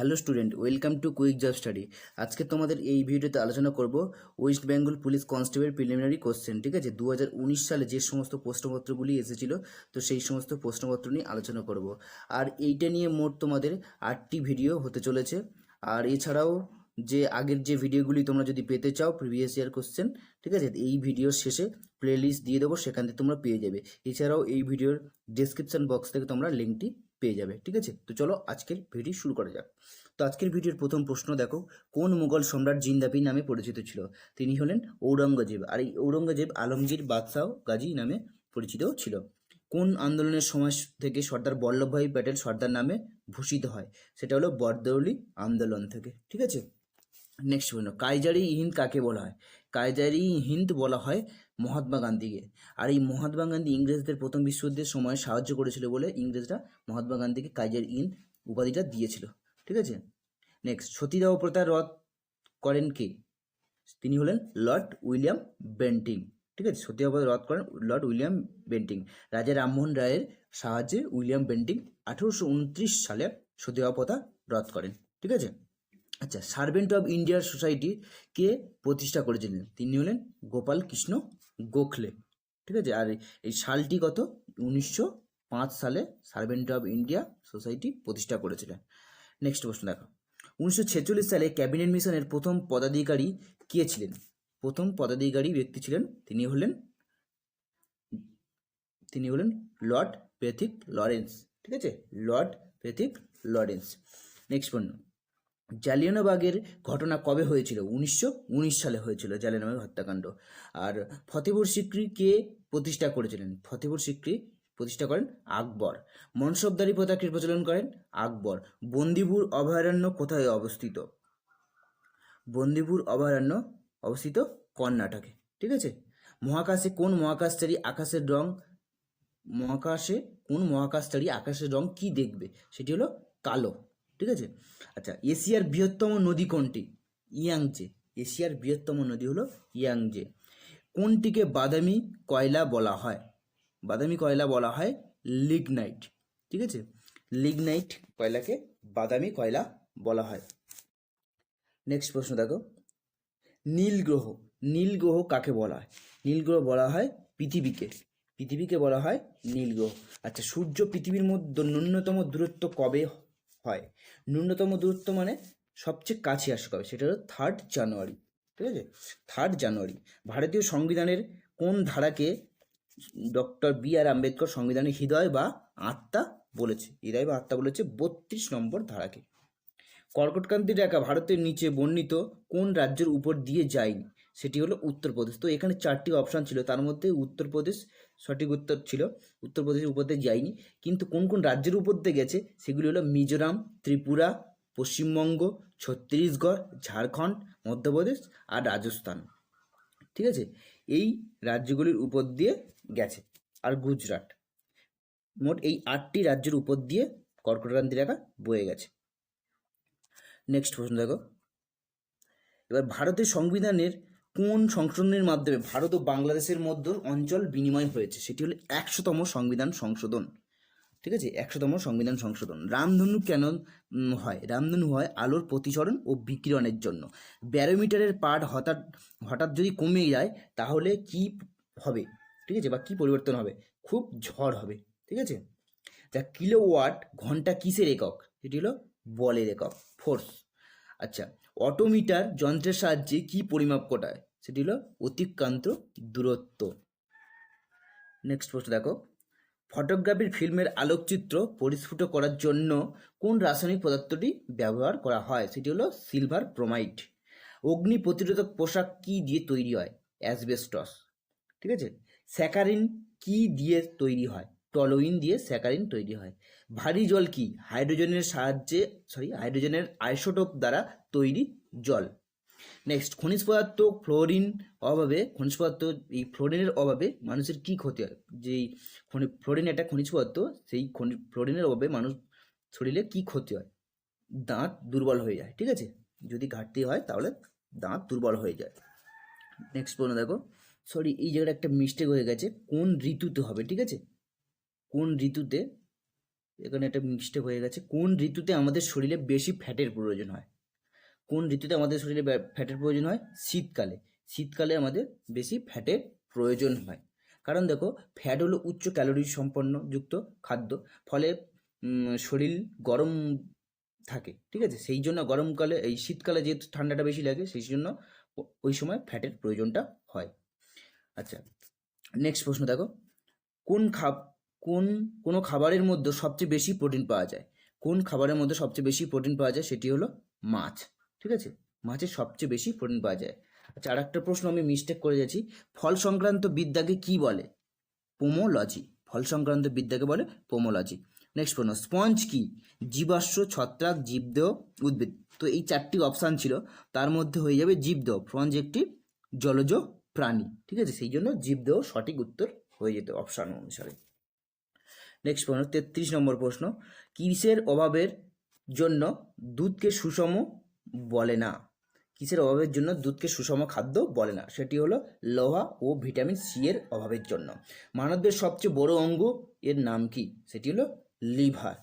Hello student, welcome to quick job study. আজকে তোমাদের এই ভিডিওতে আলোচনা করব West Bengal police constable preliminary question, ঠিক আছে? দু হাজার উনিশ সালে যে সমস্ত প্রশ্নপত্রগুলি এসেছিল, তো সেই সমস্ত প্রশ্নপত্র নিয়ে আলোচনা করব। আর এইটা নিয়ে মোট তোমাদের আটটি ভিডিও হতে চলেছে। আর এছাড়াও যে আগের যে ভিডিওগুলি তোমরা যদি পেতে চাও, প্রিভিয়াস ইয়ার কোশ্চেন, ঠিক আছে? এই ভিডিওর শেষে প্লেলিস্ট দিয়ে দেবো, সেখান থেকে তোমরা পেয়ে যাবে। এছাড়াও এই ভিডিওর ডেসক্রিপশন বক্স থেকে তোমরা লিঙ্কটি পেয়ে যাবে, ঠিক আছে? তো চলো আজকের ভিডিও শুরু করা যাক। তো আজকের ভিডিওর প্রথম প্রশ্ন দেখো, কোন মুঘল সম্রাট জিন্দাবি নামে পরিচিত ছিল? তিনি হলেন ঔরঙ্গজেব, আর এই ঔরঙ্গজেব আলমগীর বাদশাহ গাজী নামে পরিচিত ছিল। কোন আন্দোলনের সময় থেকে সর্দার বল্লভভাই প্যাটেল সর্দার নামে ভূষিত হয়? সেটা হলো বরদৌলি আন্দোলন থেকে, ঠিক আছে? নেক্সট প্রশ্ন, কাইজারি হিন্দ কাকে বলা হয়? কাইজারি হিন্দ বলা হয় মহাত্মা গান্ধীকে। আর এই মহাত্মা গান্ধী ইংরেজদের প্রথম বিশ্বযুদ্ধের সময় সাহায্য করেছিল বলে ইংরেজরা মহাত্মা গান্ধীকে কাইজারি হিন্দ উপাধিটা দিয়েছিল। ঠিক আছে? নেক্সট সতীদাহ প্রথা রদ করেন কে? তিনি হলেন লর্ড উইলিয়াম বেন্টিং। ঠিক আছে? সতীদাহ প্রথা রদ করেন লর্ড উইলিয়াম বেন্টিং। রাজা রামমোহন রায়ের সাহায্যে উইলিয়াম বেন্টিং আঠেরোশো উনত্রিশ সালে সতীদাহ প্রথা রদ করেন। ঠিক আছে? আচ্ছা সার্ভেন্ট অফ ইন্ডিয়ার সোসাইটি কে প্রতিষ্ঠা করেছিলেন? তিনি হলেন গোপাল কৃষ্ণ গোখলে। ঠিক আছে? আর এই সালটি কত? উনিশশো পাঁচ সালে সার্ভেন্ট অফ ইন্ডিয়া সোসাইটি প্রতিষ্ঠা করেছিলেন। নেক্সট প্রশ্ন দেখো। উনিশশো ছেচল্লিশ সালে ক্যাবিনেট মিশনের প্রথম পদাধিকারী কে ছিলেন? প্রথম পদাধিকারী ব্যক্তি ছিলেন তিনি হলেন তিনি হলেন লর্ড পেথিক লরেন্স। ঠিক আছে? Lord Pethick Lawrence. নেক্সট প্রশ্ন। জালিয়ানবাগের ঘটনা কবে হয়েছিল? উনিশশো উনিশ সালে হয়েছিল জালিয়ানবাগ হত্যাকাণ্ড। আর ফতেপুর সিক্রি কে প্রতিষ্ঠা করেছিলেন? ফতেপুর সিক্রি প্রতিষ্ঠা করেন আকবর। মনসবদারি প্রথা কে প্রচলন করেন আকবর। বন্দিপুর অভয়ারণ্য কোথায় অবস্থিত? বন্দিপুর অভয়ারণ্য অবস্থিত কর্ণাটকে। ঠিক আছে? মহাকাশে কোন মহাকাশচারী আকাশের রং, মহাকাশে কোন মহাকাশচারী আকাশের রং কি দেখবে? সেটি হলো কালো। ঠিক আছে? আচ্ছা এশিয়ার বৃহত্তম নদী কোনটি? ইয়াংজে এশিয়ার বৃহত্তম নদী হলো ইয়াংজে কোনটিকে বাদামি কয়লা বলা হয়? বাদামি কয়লা বলা হয় লিগনাইট। ঠিক আছে? লিগনাইট কয়লাকে বাদামি কয়লা বলা হয়। নেক্সট প্রশ্ন দেখো। নীল গ্রহ। নীল গ্রহ কাকে বলা হয়? নীল গ্রহ বলা হয় পৃথিবীকে। পৃথিবীকে বলা হয় নীল গ্রহ। আচ্ছা সূর্য পৃথিবীর মধ্যে ন্যূনতম দূরত্ব কবে হয়। ন্যূনতম দূরত্ব মানে সবচেয়ে কাছে আসে কবে? সেটা হলো থার্ড জানুয়ারি ঠিক আছে? থার্ড জানুয়ারি ভারতীয় সংবিধানের কোন ধারাকে ডক্টর বি আর আম্বেদকর সংবিধানের হৃদয় বা আত্মা বলেছে? হৃদয় বা আত্মা বলেছে বত্রিশ নম্বর ধারাকে। কর্কটক্রান্তি রেখা ভারতের নিচে বর্ণিত কোন রাজ্যের উপর দিয়ে যায়নি? সেটি হলো উত্তরপ্রদেশ। তো এখানে চারটি অপশান ছিল। তার মধ্যে উত্তরপ্রদেশ সঠিক উত্তর ছিল। উত্তরপ্রদেশের উপর দিয়ে যায়নি কিন্তু কোন কোন রাজ্যের উপর দিয়ে গেছে সেগুলি হলো মিজোরাম, ত্রিপুরা, পশ্চিমবঙ্গ, ছত্তিশগড়, ঝাড়খণ্ড, মধ্যপ্রদেশ আর রাজস্থান। ঠিক আছে? এই রাজ্যগুলির উপর দিয়ে গেছে। আর গুজরাট। মোট এই আটটি রাজ্যের উপর দিয়ে কর্কটক্রান্তি রেখা বয়ে গেছে। নেক্সট প্রশ্ন দেখো। এবার ভারতের সংবিধানের কোন সংশোধনের মাধ্যমে ভারত ও বাংলাদেশের মধ্যে অঞ্চল বিনিময় হয়েছে, সেটি হলো একশোতম সংবিধান সংশোধন। ঠিক আছে? একশোতম সংবিধান সংশোধন। রামধনু কেন হয়? রামধনু হয় আলোর প্রতিসরণ ও বিকিরণের জন্য। ব্যারোমিটারের পাঠ হঠাৎ হঠাৎ যদি কমে যায়, তাহলে কি হবে? ঠিক আছে? বা কি পরিবর্তন হবে? খুব ঝড় হবে। ঠিক আছে? যা কিলোওয়াট ঘণ্টা কিসের একক? সেটি হলো বলের একক, ফোর্স। আচ্ছা অটোমিটার যন্ত্রের সাহায্যে কি পরিমাপ করায় সেটি হলো অতিক্রান্ত দূরত্ব। নেক্সট প্রশ্ন দেখো। ফটোগ্রাফির ফিল্মের আলোকচিত্র পরিস্ফুট করার জন্য কোন রাসায়নিক পদার্থটি ব্যবহার করা হয়? সেটি হলো সিলভার প্রোমাইড অগ্নি প্রতিরোধক পোশাক কি দিয়ে তৈরি হয়? অ্যাসবেস্টস ঠিক আছে? স্যাকারিন কি দিয়ে তৈরি হয়? টলোইন দিয়ে স্যাকারিন তৈরি হয়। ভারী জল কি? হাইড্রোজেনের সাহায্যে সরি হাইড্রোজেনের আইসোটোপ দ্বারা তৈরি জল। নেক্সট খনিজ পদার্থ ফ্লোরিন অভাবে, খনিজ পদার্থ, এই ফ্লোরিনের অভাবে মানুষের কি ক্ষতি হয়? যেই খনি ফ্লোরিন একটা খনিজ পদার্থ, সেই খনি ফ্লোরিনের অভাবে মানুষ শরীরে কি ক্ষতি হয়? দাঁত দুর্বল হয়ে যায়, ঠিক আছে? যদি ঘাটতি হয়, তাহলে দাঁত দুর্বল হয়ে যায়। নেক্সট প্রশ্ন দেখো। সরি এই জায়গাটা একটা মিস্টেক হয়ে গেছে। কোন ঋতুতে হবে, ঠিক আছে? কোন ঋতুতে? এখানে একটা মিস্টেক হয়ে গেছে। কোন ঋতুতে আমাদের শরীরে বেশি ফ্যাটের প্রয়োজন হয়? কোন ঋতুতে আমাদের শরীরে ফ্যাটের প্রয়োজন হয়? শীতকালে। শীতকালে আমাদের বেশি ফ্যাটের প্রয়োজন হয়। কারণ দেখো, ফ্যাট হলো উচ্চ ক্যালোরি সম্পন্ন যুক্ত খাদ্য। ফলে শরীর গরম থাকে, ঠিক আছে? সেই জন্য গরমকালে, এই শীতকালে যেহেতু ঠান্ডাটা বেশি লাগে, সেই জন্য ওই সময় ফ্যাটের প্রয়োজনটা হয়। আচ্ছা নেক্সট প্রশ্ন দেখো। কোন খাব, কোন, কোনো খাবারের মধ্যে সবচেয়ে বেশি প্রোটিন পাওয়া যায়? কোন খাবারের মধ্যে সবচেয়ে বেশি প্রোটিন পাওয়া যায়? সেটি হলো মাছ। ঠিক আছে? মাছের সবচেয়ে বেশি প্রোটিন পাওয়া যায়। আচ্ছা আর একটা প্রশ্ন, আমি মিস্টেক করে যাচ্ছি। ফল সংক্রান্ত বিদ্যাকে কি বলে? পোমোলজি ফল সংক্রান্ত বিদ্যাকে বলে পোমোলজি নেক্সট প্রশ্ন স্পঞ্জ কি? জীবাশ্ম, ছত্রাক, জীবদেহ, উদ্ভিদ। তো এই চারটি অপশান ছিল, তার মধ্যে হয়ে যাবে জীবদেহ। স্পঞ্জ একটি জলজ প্রাণী, ঠিক আছে? সেই জন্য জীবদেহ সঠিক উত্তর হয়ে যেত অপশান অনুসারে। নেক্সট প্রশ্ন, তেত্রিশ নম্বর প্রশ্ন, কিসের অভাবের জন্য দুধকে সুষম বলে না। কিসের অভাবের জন্য দুধকে সুষম খাদ্য বলে না। সেটি হলো লোহা ও ভিটামিন সি এর অভাবের জন্য। মানবদের সবচেয়ে বড় অঙ্গ এর নাম কি? সেটি হলো লিভার।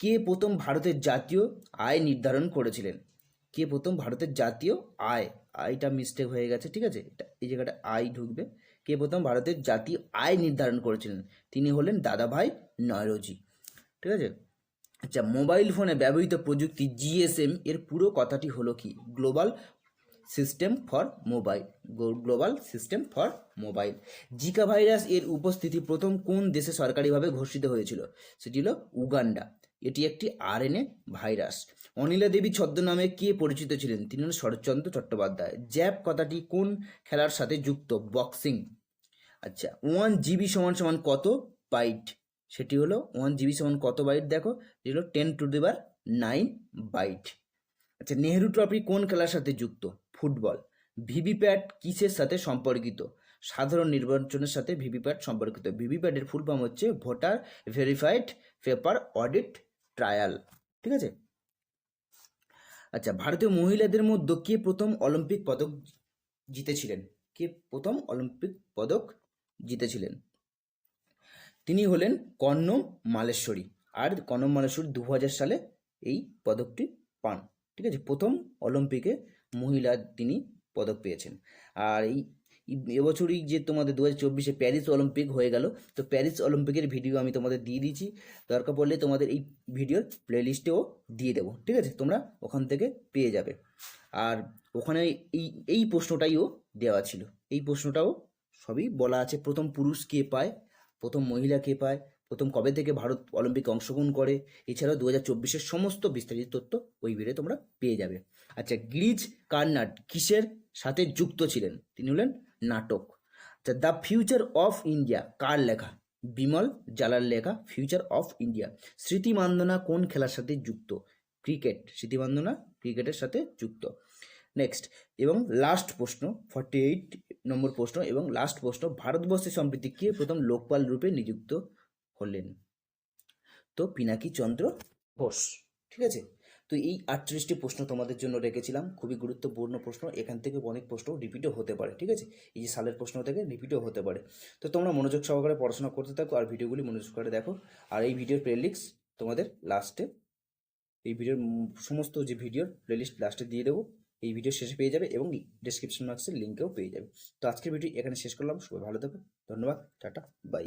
কে প্রথম ভারতের জাতীয় আয় নির্ধারণ করেছিলেন? কে প্রথম ভারতের জাতীয় আয়? আয়টা মিস্টেক হয়ে গেছে, ঠিক আছে? এই জায়গাটা আয় ঢুকবে। কে প্রথম ভারতের জাতীয় আয় নির্ধারণ করেছিলেন? তিনি হলেন দাদাভাই নয়রোজি, ঠিক আছে? আচ্ছা মোবাইল ফোনে ব্যবহৃত প্রযুক্তি জিএসএম এর পুরো কথাটি হলো কি? Global system for mobile. Global system for mobile. Zika virus এর উপস্থিতি প্রথম কোন দেশে সরকারিভাবে ঘোষিত হয়েছিল? সেটি হলো উগান্ডা। এটি একটি আরএনএ ভাইরাস। অনিলা দেবী ছদ্মনামে কে পরিচিত ছিলেন? তিনি হলেন শরৎচন্দ্র চট্টোপাধ্যায়। জ্যাপ কথাটি কোন খেলার সাথে যুক্ত? বক্সিং। আচ্ছা ওয়ান জিবি সমান সমান কত বাইট? সেটি হলো ওয়ান জিবি সমান কত বাইট দেখো? যেটি হলো টেন টু দি বার নাইন বাইট আচ্ছা নেহেরু ট্রফি কোন খেলার সাথে যুক্ত? ফুটবল। ভিভিপ্যাট কিসের সাথে সম্পর্কিত? সাধারণ নির্বাচনের সাথে ভিভিপ্যাট সম্পর্কিত। ভিভিপ্যাটের ফুল ফর্ম হচ্ছে voter verified paper audit trial ঠিক আছে? আচ্ছা ভারতীয় মহিলাদের মধ্যে কে প্রথম অলিম্পিক পদক জিতেছিলেন? কে প্রথম অলিম্পিক পদক জিতেছিলেন? তিনি হলেন কর্ণম মালেশ্বরী। আর কর্ণম মালেশ্বরী দু হাজার সালে এই পদকটি পান। ঠিক আছে? প্রথম অলিম্পিকে মহিলা তিনি পদক পেয়েছেন। আর এই এবছরই যে তোমাদের দু হাজার চব্বিশে প্যারিস অলিম্পিক হয়ে গেল, তো প্যারিস অলিম্পিকের ভিডিও আমি তোমাদের দিয়ে দিয়েছি। দরকার পড়লে তোমাদের এই ভিডিওর প্লেলিস্টেও দিয়ে দেবো। ঠিক আছে? তোমরা ওখান থেকে পেয়ে যাবে। আর ওখানে এই এই প্রশ্নটাইও দেওয়া ছিল। এই প্রশ্নটাও সবই বলা আছে। প্রথম পুরুষ কে পায়? প্রথম মহিলা কে পায়, প্রথম কবে থেকে ভারত অলিম্পিকে অংশগ্রহণ করে, এছাড়াও দু হাজার চব্বিশের সমস্ত বিস্তারিত তথ্য ওই ভিডিও তোমরা পেয়ে যাবে। আচ্ছা গিরিজ কার্নাট কিসের সাথে যুক্ত ছিলেন? তিনি হলেন নাটক। আচ্ছা দ্য ফিউচার অফ ইন্ডিয়া কার লেখা? বিমল জালার লেখা, ফিউচার অফ ইন্ডিয়া। স্মৃতি মান্দনা কোন খেলার সাথে যুক্ত? ক্রিকেট। স্মৃতি মান্দনা ক্রিকেটের সাথে যুক্ত। নেক্সট এবং লাস্ট প্রশ্ন ফর্টি এইট নম্বর প্রশ্ন এবং লাস্ট প্রশ্ন ভারতবর্ষের সম্প্রীতি কে প্রথম লোকপাল রূপে নিযুক্ত হলেন? তো পিনাকি চন্দ্র ঘোষ ঠিক আছে? তো এই আটত্রিশটি প্রশ্ন তোমাদের জন্য রেখেছিলাম, খুবই গুরুত্বপূর্ণ প্রশ্ন, এখান থেকে অনেক প্রশ্ন রিপিটও হতে পারে, ঠিক আছে? এই যে সালের প্রশ্ন থেকে রিপিটও হতে পারে। তো তোমরা মনোযোগ সহকারে পড়াশোনা করতে থাকো আর ভিডিওগুলি মনোযোগ করে দেখো। আর এই ভিডিওর প্লেলিস্ট তোমাদের লাস্টে এই ভিডিওর সমস্ত যে ভিডিওর প্লেলিস্ট লাস্টে দিয়ে দেবো। এই ভিডিও শেষে পেয়ে যাবে এবং ডিসক্রিপশন বক্সের লিঙ্কেও পেয়ে যাবে। তো আজকের ভিডিও এখানে শেষ করলাম। সবাই ভালো থাকবে ধন্যবাদ। টাটা। বাই